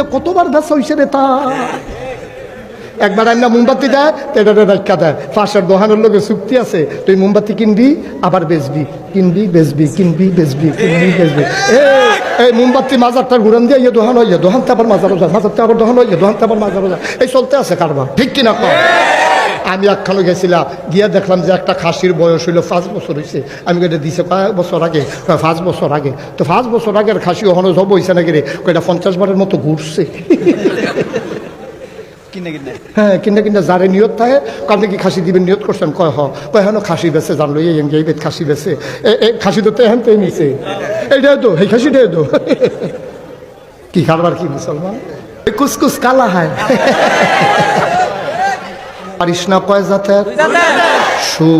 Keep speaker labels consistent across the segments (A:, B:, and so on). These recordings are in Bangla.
A: যে কতবার ব্যবসা হয়েছে রে তা। একবার আমরা মোমবাতি দেয় তো এটা দেয় পাশের দোকানের লোকের চুক্তি আছে, তুই মোমবাতি কিনবি, আবার বেচবি। কিনবি বেচবি কিনবি বেচবি কিনবি, বেচবি। এই মোমবাতি মাজারটা ঘুরান দিয়ে ইয়ে দোকান হয়ে দোকানতে আবার মাজারও যায় মাজারতে আবার দোকান হয়ে দোকানতে আবার মাজারও যায় এই চলতে আছে কারবার, ঠিক কিনা কম আমি একখানে গেছিলাম গিয়ে দেখলাম যে একটা খাসির বয়স হইল পাঁচ বছর হয়েছে আমি এটা দিছে কয়েক বছর আগে? পাঁচ বছর আগে। তো পাঁচ বছর আগের খাসি ওখানে সব হয়েছে নাকি রে? কয়টা পঞ্চাশ বারের মতো ঘুরছে। হ্যাঁ কিনা কিনা যারে নিয়ত থাকে আপনি কি খাসি দিবেন? নিয়ত করছেন? কয় হ। কয় হেন খাসি বেছে জানলো এই এই বেদ খাসি বেছে এ এ খাসি তো হেন তো নিছে। এইটাই তো এই খাসিটাই তো। কি খাবার কি মুসলমান? এ কুসকুস কালা হয়। পারিস না কয় জাতের? সু।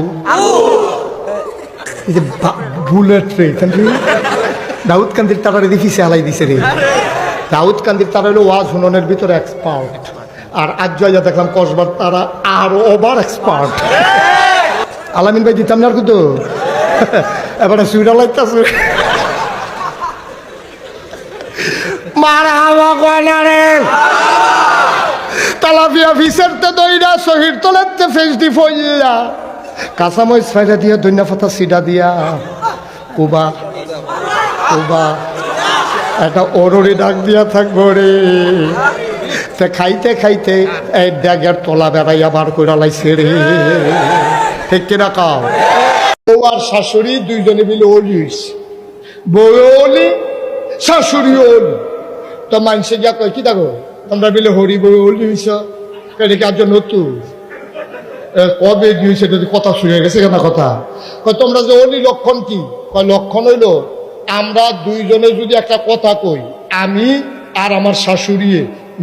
A: যে বুলেট রে দাউদ কান্দির তারা দেখিছে, হালাই দিছে রে। দাউদ কান্দির তারা হলো ওয়াজ হুননের ভিতরে এক্সপার্ট আর আজ জয়া দেখলাম কসবার তারা আরও ওভার এক্সপার্ট আলামিন ভাই দিতাম না কিন্তু এবারে সুইডা লাগতেছে। মারা হাওয়া কয়না রে? তালাবিয়া ভিসের তে দইরা শহীদ তোলাতে ফেস দি ফইলা কাঁচামরিচ ফাইলা দিয়া দৈন্য ফাতা সিডা দিয়া। কুবা কুবা, একটা অরুরি ডাক দিয়া থাকব রে। তে খাইতে খাইতে এই ড্যাগের তলা বেড়াইয়া বার করে লাইছে রে। ঠিক কিনা কাও? বউ আর শাশুড়ি দুইজনে মিলে অলি হইছে। বউ অলি শাশুড়ি অলি। তো মানুষে গিয়া কয়, কি দেখো? তোমরা মিলে হরি বউ অলি হইছ এটা কি আজ নতুন কবে দিয়েছে যদি কথা শুনে গেছে, কেন কথা? তোমরা যে অলি লক্ষণ কি? লক্ষণ হইল, আমরা দুইজনে যদি একটা কথা কই, আমি আর আমার শাশুড়ি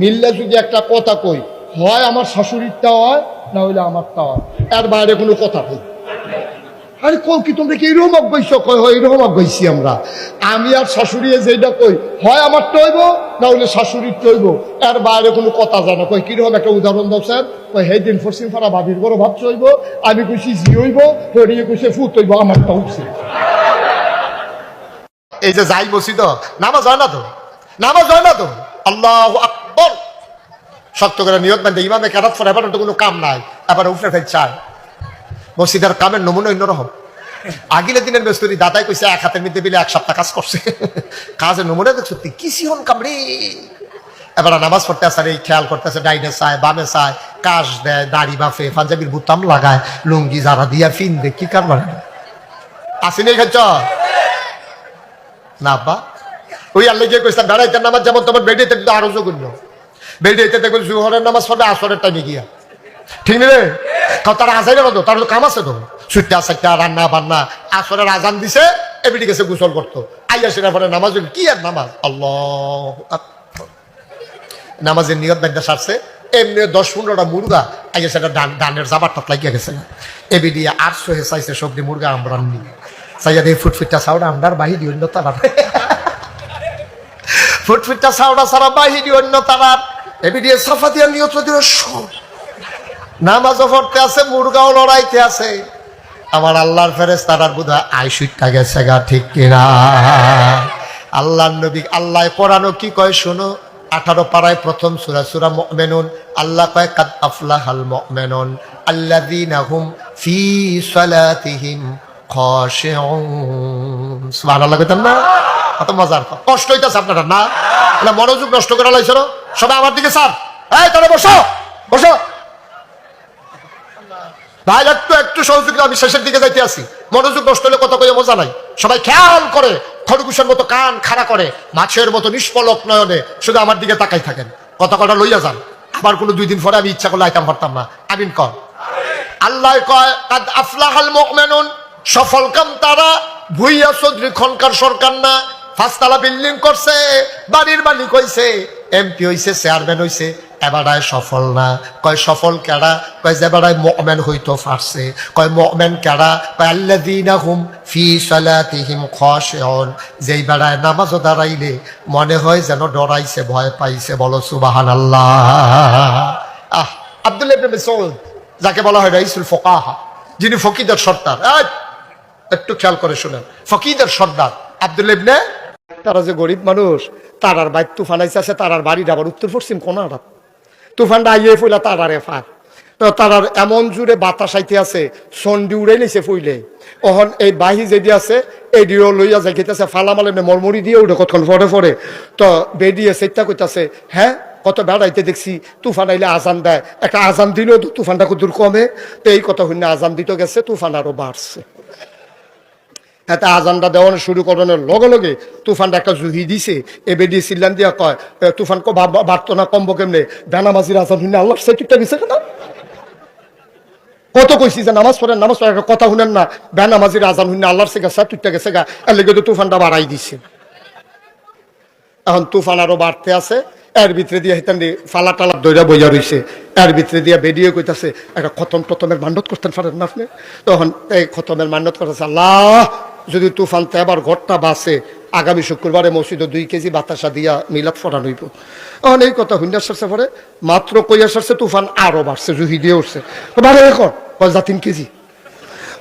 A: মিললে যদি একটা কথা কই, হয় আমার শাশুড়িরটা হয়, না হইলে আমারটা হয়। এর বাইরে কোনো কথা নেই আরে কল কি তোমরা কি এরকম অজ্ঞাইছ কয়? হয় এরকম অজ্ঞাইছি আমরা। আমি আর শাশুড়ি যেটা কই, হয় আমার টইব না হলে শাশুড়ির টইব। এর বাইরে কোনো কথা জানো কই কীরকম একটা উদাহরণ দাও স্যার? কই হে দিন ফরসিম ফারা, ভাবির বড় ভাব চইব, আমি কইছি জি হইব হরিয়ে কইছে ফুট হইব, আমারটা উঠছে। এই যে যাই বসি তো, নামাজ হয় না তো? নামাজ হয় না তো? আল্লাহ আকবর। শক্ত করে নিয়ত বান্ধে ইমামে কেরাত ফোন এবার কোনো কাম নাই। এবার উফরে ফেল চায় মসজিদের কামের নমুনা অন্য অন্যরকম। আগিলে দিনের মেস্তরি দাদাই কইছে, এক হাতের মধ্যে বিলে এক সপ্তাহ কাজ করছে। কাজের নমুনা দেখ সত্যি কি সিহন কামড়ে? এবার নামাজ পড়তে আসে এই খেয়াল করতেছে ডাইনে চায়, বামে চায়, কাশ দেয়, দাড়ি বাফে, পাঞ্জাবির বুতাম লাগায়, লুঙ্গি যারা দিয়া ফিন দে কি কারবার আসিনি খাচ্ছ না আব্বা। ওই আল্লাহ গিয়ে কইতাম বেড়াইতে নামাজ যেমন তোমার বেডিতে আরও জঘন্য। বেডিতে দেখবেন জুহরের নামাজ পড়বে, আসরের টাইমে গিয়া। ঠিক নেই কারণ তারা আসাই না তো তার কাম আছে তো। রান্না, বান্না। দিছে এবিডি গেছে, গোসল করতো। আইয়া পরে নামাজ কি আর নামাজ? আল্লাহ নামাজের নিয়ত সারছে। এমনি দশ পনেরোটা মুরগা আইয়া সেটা ডান ডানের জাবারটা গেছে। আটশো হে চাইছে সবজি মুরগা আমরা নি চাইয়া দিয়ে ফুটফুটটা সাউডা আমরার বাহিরি অন্য তারা ফুটফুটটা সাউডা সারা বাহিরি অন্য তারার। এবিডি সাফা দিয়া নিয়ত দিল সব। নামাজও পড়তে আছে, মুরগাও লড়াইতে আছে। আমার আল্লাহর ফেরেস তারার বোধ হয় আইসুটটা গেছে গা, ঠিক কিনা? আল্লাহর নবী আল্লাহ পড়ানো কি কয় শোনো? আঠারো পাড়ায় প্রথম সুরা সুরা মেনুন আল্লাহ কয়, কাদ আফলাহাল মুমিনুন আল্লাযীনা হুম ফি সালাতিহিম খাশিউন। সুবহানাল্লাহ কইতাম না? কত মজার। কষ্ট হইতাছে আপনারা, না? মনোযোগ নষ্ট করা লাইছ সবাই আমার দিকে স্যার এই, তাহলে বসো বসো। ভাই একটু একটু আমি শেষের দিকে যাইতে আসি। মনোযোগ নষ্ট হলে মজা নাই। সবাই খেয়াল করে মতো কান খাড়া করে, মাছের মতো নয়নে শুধু আমার দিকে তাকাই থাকেন। কটা লইয়া যান। আবার কোনো দুই দিন পরে আমি ইচ্ছা করলে পারতাম না। আমিন কর। আল্লাহ কয় আফলাহাল সফল কাম তারা, ভুইয়া চৌধুরী খনকার সরকার না। ফাঁসতলা বিল্ডিং করছে, বাড়ির মালিক হইছে, এমপি হইছে, চেয়ারম্যান হইছে এবারায় সফল না। কয় সফল কেডা কয় যে বেড়ায় মকমেন হইতো ফারছে কয় মকমেন কেডা কয় আল্লাযীনা হুম ফি সালাতিহিম খাশিউন। যেই বেড়ায় নামাজও দাঁড়াইলে মনে হয় যেন ডরাইছে, ভয় পাইছে। বলো সুবহানাল্লাহ। আহ আব্দুল্লাহ ইবনে মাসউদ, যাকে বলা হয় রাইসুল ফোকাহা, যিনি ফকিদের সর্দার। একটু খেয়াল করে শুনেন। ফকিদের সর্দার আব্দুল ইবনে, তারা যে গরিব মানুষ, তারার বাইর তুফান আইসে আছে তারার বাড়ির আবার উত্তর পশ্চিম কোনাটা তুফানটা আইয়ে ফইলা তারারে ফার তো তারার এমন জুড়ে বাতাস আইতে আছে সন্ডি উড়ে নিছে ফুইলে। অহন এই বাহি যেদি আছে এডিও লইয়া যাই খেতেছে ফালামালে মরমরি দিয়ে উঠে কতক্ষণ পরে পরে। তো বেডিয়ে সেটা কইতাছে হ্যাঁ কত বেড়াইতে দেখছি, তুফান আইলে আজান দেয়। একটা আজান দিলেও তো তুফানটা দূর কমে? তো এই কথা শুনে আজান দিতে গেছে, তুফান আরও বাড়ছে। এতে আজানটা দেওয়ানো শুরু করানোর লগে লগে তুফানটা একটা জুহি দিছে এ বেডিয়ে সিল্লান দিয়া কয় তুফান কো বাড়তো না, কমবো কেমনে? বেনামাজির আজান হইলে আল্লাহ সেটিকটা গেছে কেন? কত কইছি যে নামাজ পড়েন নামাজ পড়েন কথা শুনেন না, বেনামাজির আজান হইলে আল্লাহর সে গেছে তুইটা গেছে গা, এর লেগে তো তুফানটা বাড়াই দিছে। এখন তুফান আরও বাড়তে আছে, এর ভিতরে দিয়ে হেতান ফালা টালা দইরা বইয়া রইছে, এর ভিতরে দিয়ে বেরিয়ে কইতাছে, একটা খতম টতমের মান্যত করতেন পারেন না আপনি? তখন এই খতমের মান্যত করতেছে আল্লাহ যদি তুফান তো এবার ঘরটা বাসে, আগামী শুক্রবারে মসজিদে দুই কেজি বাতাসা দিয়া মিলাদ ফোটান হইব এখন এই কথা হুন্ডা সারছে পরে, মাত্র কইয়া সারছে তুফান আরও বাড়ছে, জুহি দিয়ে উঠছে। বারে এখন যা তিন কেজি।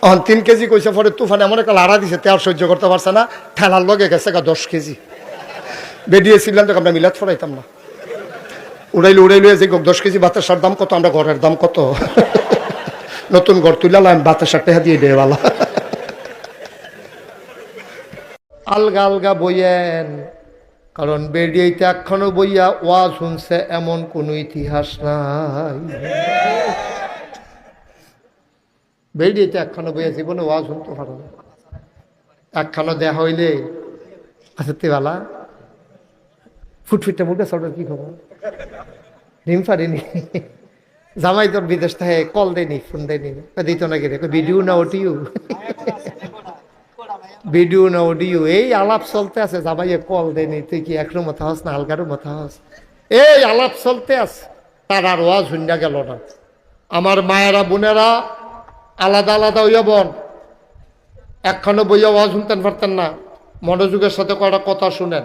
A: এখন তিন কেজি কইছে পরে তুফান এমন একটা লাড়া দিছে, তে আর সহ্য করতে পারছে না, ঠেলার লগে গেছে গা দশ কেজি। বেরিয়েছিলাম তো আমরা মিলাদ ফরাইতাম না। উড়াইলে উড়াইলে যে দশ কেজি বাতাসার দাম কত, আমরা ঘরের দাম কত? নতুন ঘর তুলালাম বাতাসার টেহা দিয়ে দেওয়ালা। আলগা আলগা বইয়েন। কারণ বেরিয়েতে একখানো বইয়া ওয়া শুনছে এমন কোনো ইতিহাস নাই। বেরিয়েতে একখানো বইয়া জীবনে ওয়া শুনতে পারো না। একখানো দেয়া হইলে আচ্ছা তেবালা ফুটফুটটা মুখে সরকার কি খবর? ডিম পারিনি জামাই তোর বিদেশ থেকে কল দেয়নি, ফোন দেয়নি। দিত না কি ভিডিও না ওটিও ভিডিও না অডিও, এই আলাপ চলতে আছে, জামাইয়ে কল দেয়নি তুই কি একরো মাথা হস না হালকারও মাথা হস? এই আলাপ চলতে আছে, তার আর ওয়াজ ঝুন্ডা গেল না। আমার মায়েরা, বোনেরা, আলাদা আলাদা ওই বোন একখানো বইয়া ওয়া শুনতেন পারতেন না। মনোযোগের সাথে কয়টা কথা শুনেন।